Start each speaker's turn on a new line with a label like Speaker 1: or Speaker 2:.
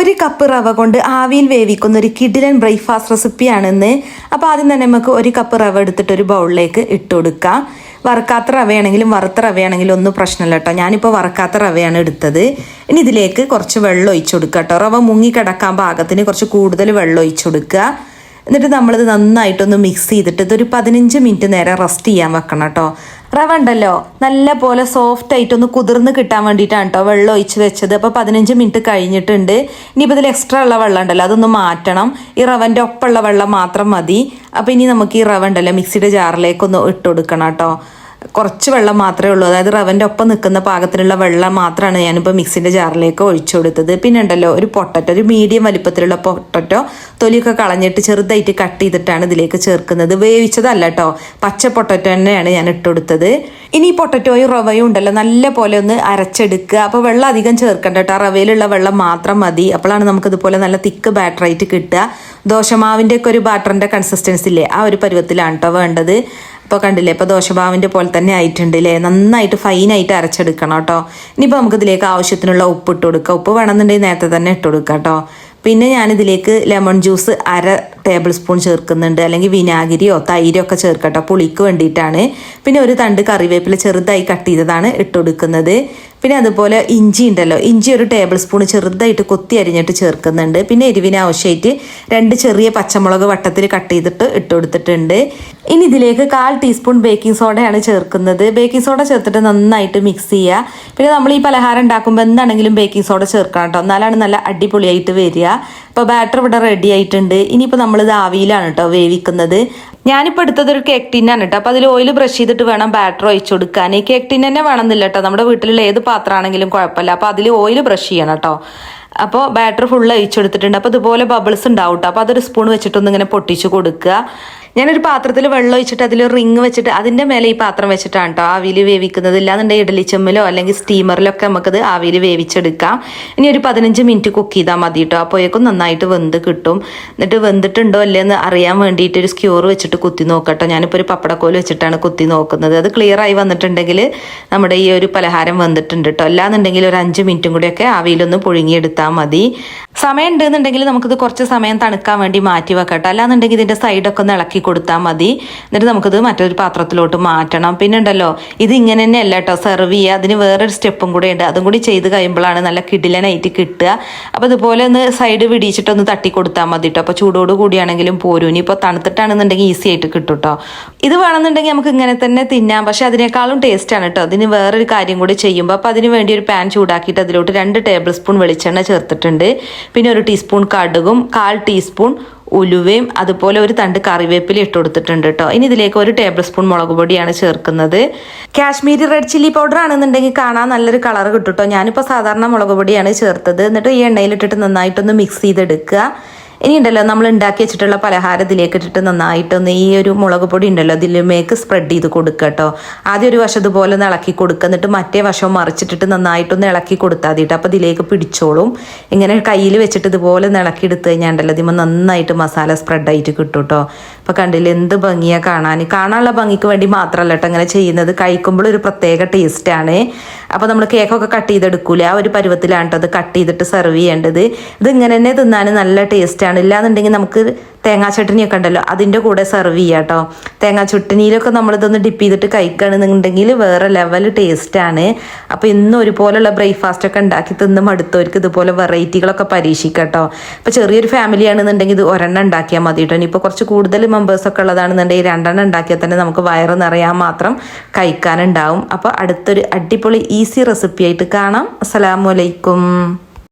Speaker 1: ഒരു കപ്പ് റവ കൊണ്ട് ആവിയിൽ വേവിക്കുന്ന ഒരു കിഡിലൻ ബ്രേക്ക്ഫാസ്റ്റ് റെസിപ്പിയാണെന്ന് അപ്പോൾ ആദ്യം തന്നെ നമുക്ക് ഒരു കപ്പ് റവ എടുത്തിട്ട് ഒരു ബൗളിലേക്ക് ഇട്ട് കൊടുക്കാം. വറുക്കാത്ത റവയാണെങ്കിലും വറുത്ത റവയാണെങ്കിലും ഒന്നും പ്രശ്നമില്ല കേട്ടോ. ഞാനിപ്പോൾ വറുക്കാത്ത റവയാണ് എടുത്തത്. ഇനി ഇതിലേക്ക് കുറച്ച് വെള്ളം ഒഴിച്ചു കൊടുക്കുക കേട്ടോ. റവ മുങ്ങി കിടക്കാൻ പാകത്തിന് കുറച്ച് കൂടുതൽ വെള്ളം ഒഴിച്ചു കൊടുക്കുക. എന്നിട്ട് നമ്മളിത് നന്നായിട്ടൊന്ന് മിക്സ് ചെയ്തിട്ട് ഇതൊരു പതിനഞ്ച് മിനിറ്റ് നേരം റെസ്റ്റ് ചെയ്യാൻ വെക്കണം കേട്ടോ. റവ ഉണ്ടല്ലോ. നല്ല പോലെ സോഫ്റ്റ് ആയിട്ട് ഒന്ന് കുതിർന്ന് കിട്ടാൻ വേണ്ടിയിട്ടാണ് കേട്ടോ വെള്ളം ഒഴിച്ച് വെച്ചത്. അപ്പോൾ പതിനഞ്ച് മിനിറ്റ് കഴിഞ്ഞിട്ടുണ്ട്. ഇനിയിപ്പോൾ ഇതിൽ എക്സ്ട്രാ ഉള്ള വെള്ളം ഉണ്ടല്ലോ അതൊന്ന് മാറ്റണം. ഈ റവന്റെ ഒപ്പമുള്ള വെള്ളം മാത്രം മതി. അപ്പോൾ ഇനി നമുക്ക് ഈ റവ ഉണ്ടല്ലോ മിക്സിയുടെ ജാറിലേക്കൊന്ന് ഇട്ട് കൊടുക്കണം കേട്ടോ കുറച്ച് വെള്ളം മാത്രമേ ഉള്ളൂ. അതായത് റവന്റെ ഒപ്പം നിൽക്കുന്ന പാകത്തിനുള്ള വെള്ളം മാത്രമാണ് ഞാനിപ്പോൾ മിക്സിന്റെ ജാറിലേക്ക് ഒഴിച്ചു കൊടുത്തത്. പിന്നെ ഉണ്ടല്ലോ ഒരു പൊട്ടറ്റോ ഒരു മീഡിയം വലിപ്പത്തിലുള്ള പൊട്ടറ്റോ തൊലിയൊക്കെ കളഞ്ഞിട്ട് ചെറുതായിട്ട് കട്ട് ചെയ്തിട്ടാണ് ഇതിലേക്ക് ചേർക്കുന്നത്. വേവിച്ചതല്ല കേട്ടോ പച്ച പൊട്ടറ്റോ തന്നെയാണ് ഞാൻ ഇട്ട് കൊടുത്തത്. ഇനി ഈ പൊട്ടറ്റോയും റവയും ഉണ്ടല്ലോ നല്ല പോലെ ഒന്ന് അരച്ചെടുക്കുക. അപ്പോൾ വെള്ളം അധികം ചേർക്കണ്ട കേട്ടോ റവയിലുള്ള വെള്ളം മാത്രം മതി. അപ്പോഴാണ് നമുക്കിതുപോലെ നല്ല തിക്ക് ബാറ്ററായിട്ട് കിട്ടുക. ദോശമാവിന്റെ ഒക്കെ ഒരു ബാറ്ററിന്റെ കൺസിസ്റ്റൻസി ഇല്ലേ? ആ ഒരു പരുവത്തിലാണ് കേട്ടോ വേണ്ടത്. ഇപ്പോൾ കണ്ടില്ലേ ഇപ്പോൾ ദോശഭാവിന്റെ പോലെ തന്നെ ആയിട്ടുണ്ട് അല്ലേ നന്നായിട്ട് ഫൈനായിട്ട് അരച്ചെടുക്കണം കേട്ടോ. ഇനിയിപ്പോൾ നമുക്ക് ഇതിലേക്ക് ആവശ്യത്തിനുള്ള ഉപ്പ് ഇട്ട് കൊടുക്കുക ഉപ്പ് വേണമെന്നുണ്ടെങ്കിൽ നേരത്തെ തന്നെ ഇട്ട് കൊടുക്കുക കേട്ടോ. പിന്നെ ഞാനിതിലേക്ക് ലെമൺ ജ്യൂസ് അര ടേബിൾ സ്പൂൺ ചേർക്കുന്നുണ്ട്. അല്ലെങ്കിൽ വിനാഗിരിയോ തൈരോ ഒക്കെ ചേർക്കട്ടോ. പുളിക്ക് വേണ്ടിയിട്ടാണ്. പിന്നെ ഒരു തണ്ട് കറിവേപ്പില ചെറുതായി കട്ട് ചെയ്തതാണ് ഇട്ട് കൊടുക്കുന്നത്. പിന്നെ അതുപോലെ ഇഞ്ചി ഉണ്ടല്ലോ. ഇഞ്ചി ഒരു ടേബിൾ സ്പൂൺ ചെറുതായിട്ട് കൊത്തി അരിഞ്ഞിട്ട് ചേർക്കുന്നുണ്ട്. പിന്നെ എരിവിന് ആവശ്യമായിട്ട് രണ്ട് ചെറിയ പച്ചമുളക് വട്ടത്തിൽ കട്ട് ചെയ്തിട്ട് ഇട്ട് കൊടുത്തിട്ടുണ്ട്. ഇനി ഇതിലേക്ക് കാൽ ടീസ്പൂൺ ബേക്കിംഗ് സോഡയാണ് ചേർക്കുന്നത്. ബേക്കിംഗ് സോഡ ചേർത്തിട്ട് നന്നായിട്ട് മിക്സ് ചെയ്യുക. പിന്നെ നമ്മൾ ഈ പലഹാരം ഉണ്ടാക്കുമ്പോൾ എന്താണെങ്കിലും ബേക്കിംഗ് സോഡ ചേർക്കണം കേട്ടോ. എന്നാലാണ് നല്ല അടിപൊളിയായിട്ട് വരിക. അപ്പോൾ ബാറ്റർ ഇവിടെ റെഡി ആയിട്ടുണ്ട്. ഇനിയിപ്പോൾ നമ്മളിത് ആവിയിലാണ് കേട്ടോ വേവിക്കുന്നത്. ഞാനിപ്പോൾ എടുത്തത് ഒരു കേക്ക് ടിന്നാണ് കേട്ടോ അപ്പോൾ അതിൽ ഓയിൽ ബ്രഷ് ചെയ്തിട്ട് വേണം ബാറ്റർ ഒഴിച്ചു കൊടുക്കാൻ. ഈ കേക്ക് ടിൻ തന്നെ വേണമെന്നില്ല കേട്ടോ നമ്മുടെ വീട്ടിലുള്ള ഏത് പാത്രമാണെങ്കിലും കുഴപ്പമില്ല. അപ്പോൾ അതിൽ ഓയിൽ ബ്രഷ് ചെയ്യണം കേട്ടോ അപ്പോൾ ബാറ്റർ ഫുള്ള് ഒഴിച്ചെടുത്തിട്ടുണ്ട് അപ്പോൾ ഇതുപോലെ ബബിൾസ് ഉണ്ടാവും കേട്ടോ അപ്പോൾ അതൊരു സ്പൂൺ വെച്ചിട്ടൊന്നിങ്ങനെ പൊട്ടിച്ച് കൊടുക്കുക. ഞാനൊരു പാത്രത്തിൽ വെള്ളം ഒഴിച്ചിട്ട് അതിൽ റിങ് വെച്ചിട്ട് അതിന്റെ മേലെ ഈ പാത്രം വെച്ചിട്ടാണ് കേട്ടോ ആവിയിൽ വേവിക്കുന്നത്. ഇല്ലാന്നുണ്ടെങ്കിൽ ഇഡലി ചെമ്മിലോ അല്ലെങ്കിൽ സ്റ്റീമറിലൊക്കെ നമുക്കത് ആവിയിൽ വേവിച്ചെടുക്കാം. ഇനി ഒരു പതിനഞ്ച് മിനിറ്റ് കുക്ക് ചെയ്താൽ മതി കേട്ടോ അപ്പോഴേക്കും നന്നായിട്ട് വെന്ത് കിട്ടും. എന്നിട്ട് വെന്തിട്ടുണ്ടോ അല്ലേന്ന് അറിയാൻ വേണ്ടിയിട്ട് ഒരു സ്ക്യൂർ വെച്ചിട്ട് കുത്തി നോക്കട്ടോ. ഞാനിപ്പോൾ ഒരു പപ്പടക്കോൽ വെച്ചിട്ടാണ് കുത്തി നോക്കുന്നത്. അത് ക്ലിയർ ആയി വന്നിട്ടുണ്ടെങ്കിൽ നമ്മുടെ ഈ ഒരു പലഹാരം വന്നിട്ടുണ്ട് കേട്ടോ അല്ലാന്നുണ്ടെങ്കിൽ ഒരു അഞ്ച് മിനിറ്റും കൂടിയൊക്കെ ആവിയിലൊന്ന് പുഴുങ്ങിയെടുത്താൽ മതി. സമയം ഉണ്ടെന്നുണ്ടെങ്കിൽ നമുക്കിത് കുറച്ച് സമയം തണുക്കാൻ വേണ്ടി മാറ്റി വെക്കട്ടോ. അല്ലാന്നുണ്ടെങ്കിൽ ഇതിന്റെ സൈഡൊക്കെ ഒന്ന് ഇളക്കി കൊടുത്താൽ മതി. എന്നിട്ട് നമുക്കിത് മറ്റൊരു പാത്രത്തിലോട്ട് മാറ്റണം. പിന്നെ ഉണ്ടല്ലോ ഇത് ഇങ്ങനെ തന്നെ അല്ല കേട്ടോ സെർവ് ചെയ്യുക. അതിന് വേറൊരു സ്റ്റെപ്പും കൂടെ ഉണ്ട്. അതും കൂടി ചെയ്ത് കഴിയുമ്പോഴാണ് നല്ല കിടിലനായിട്ട് കിട്ടുക. അപ്പോൾ ഇതുപോലെ ഒന്ന് സൈഡ് വിടിച്ചിട്ടൊന്ന് തട്ടി കൊടുത്താൽ മതി കേട്ടോ അപ്പോൾ ചൂടോട് കൂടിയാണെങ്കിലും പോരും. ഇനിയിപ്പോൾ തണുത്തിട്ടാണെന്നുണ്ടെങ്കിൽ ഈസി ആയിട്ട് കിട്ടും കേട്ടോ ഇത് വേണമെന്നുണ്ടെങ്കിൽ നമുക്ക് ഇങ്ങനെ തന്നെ തിന്നാം. പക്ഷേ അതിനേക്കാളും ടേസ്റ്റാണ് കേട്ടോ അതിന് വേറൊരു കാര്യം കൂടി ചെയ്യുമ്പോൾ അപ്പോൾ അതിന് വേണ്ടി ഒരു പാൻ ചൂടാക്കിയിട്ട് അതിലോട്ട് രണ്ട് ടേബിൾ സ്പൂൺ വെളിച്ചെണ്ണ ചേർത്തിട്ടുണ്ട്. പിന്നെ ഒരു ടീസ്പൂൺ കടുകും കാൽ ടീസ്പൂൺ ഉലുവയും അതുപോലെ ഒരു തണ്ട് കറിവേപ്പില ഇട്ട് കൊടുത്തിട്ടുണ്ട് കേട്ടോ. ഇനി ഇതിലേക്ക് ഒരു ടേബിൾ സ്പൂൺ മുളക് പൊടിയാണ് ചേർക്കുന്നത്. കാശ്മീരി റെഡ് ചില്ലി പൗഡർ ആണെന്നുണ്ടെങ്കിൽ കാണാൻ നല്ലൊരു കളർ കിട്ടും കേട്ടോ. ഞാനിപ്പോൾ സാധാരണ മുളക് പൊടിയാണ് ചേർത്തത്. എന്നിട്ട് ഈ എണ്ണയിലിട്ടിട്ട് നന്നായിട്ടൊന്ന് മിക്സ് ചെയ്തെടുക്കുക. ഇനി ഉണ്ടല്ലോ നമ്മൾ ഉണ്ടാക്കി വെച്ചിട്ടുള്ള പലഹാരം ഇതിലേക്ക് ഇട്ടിട്ട് നന്നായിട്ടൊന്ന് ഈ ഒരു മുളക് പൊടി ഉണ്ടല്ലോ ഇതിലേക്ക് സ്പ്രെഡ് ചെയ്ത് കൊടുക്കുക കേട്ടോ. ആദ്യം ഒരു വശം ഇതുപോലെ ഒന്ന് ഇളക്കി കൊടുക്കുക എന്നിട്ട് മറ്റേ വശം മറിച്ചിട്ടിട്ട് നന്നായിട്ടൊന്ന് ഇളക്കി കൊടുത്താൽ മതി അപ്പോൾ ഇതിലേക്ക് പിടിച്ചോളും. ഇങ്ങനെ കയ്യിൽ വെച്ചിട്ട് ഇതുപോലെ ഒന്ന് ഇളക്കി എടുത്ത് കഴിഞ്ഞാൽ ഉണ്ടല്ലോ ഇതിമ്പോൾ നന്നായിട്ട് മസാല സ്പ്രെഡായിട്ട് കിട്ടും കേട്ടോ. അപ്പോൾ കണ്ടില്ല എന്ത് ഭംഗിയാണ് കാണാൻ കാണാനുള്ള ഭംഗിക്ക് വേണ്ടി മാത്രമല്ല കേട്ടോ അങ്ങനെ ചെയ്യുന്നത്. കഴിക്കുമ്പോൾ ഒരു പ്രത്യേക ടേസ്റ്റാണ് അപ്പോൾ നമ്മൾ കേക്കൊക്കെ കട്ട് ചെയ്തെടുക്കൂലേ? ആ ഒരു പരുവത്തിലാണ് കേട്ടോ അത് കട്ട് ചെയ്തിട്ട് സെർവ് ചെയ്യേണ്ടത്. ഇത് ഇങ്ങനെ തന്നെ തിന്നാൻ നല്ല ടേസ്റ്റാണ് ഇല്ലാന്നുണ്ടെങ്കിൽ നമുക്ക് തേങ്ങാ ചട്ടനിയൊക്കെ ഉണ്ടല്ലോ അതിന്റെ കൂടെ സെർവ് ചെയ്യാം കേട്ടോ. തേങ്ങാ ചുട്ടനിയിലൊക്കെ നമ്മളിതൊന്ന് ഡിപ്പ് ചെയ്തിട്ട് കഴിക്കുകയാണെന്നുണ്ടെങ്കിൽ വേറെ ലെവൽ ടേസ്റ്റാണ് അപ്പോൾ ഇന്നും ഒരുപോലുള്ള ബ്രേക്ക്ഫാസ്റ്റ് ഒക്കെ ഉണ്ടാക്കി തിന്ന് മടുത്തവർക്ക് ഇതുപോലെ വെറൈറ്റികളൊക്കെ പരീക്ഷിക്കാം കേട്ടോ. അപ്പോൾ ചെറിയൊരു ഫാമിലി ആണെന്നുണ്ടെങ്കിൽ ഇത് ഒരെണ്ണം ഉണ്ടാക്കിയാൽ മതി കേട്ടോ. ഇനിയിപ്പോൾ കുറച്ച് കൂടുതൽ മെമ്പേഴ്സൊക്കെ ഉള്ളതാണെന്നുണ്ടെങ്കിൽ രണ്ടെണ്ണം ഉണ്ടാക്കിയാൽ തന്നെ നമുക്ക് വയറ് നിറയാൻ മാത്രം കഴിക്കാനുണ്ടാവും. അപ്പോൾ അടുത്തൊരു അടിപൊളി ഈസി റെസിപ്പി ആയിട്ട് കാണാം. അസ്സലാമലൈക്കും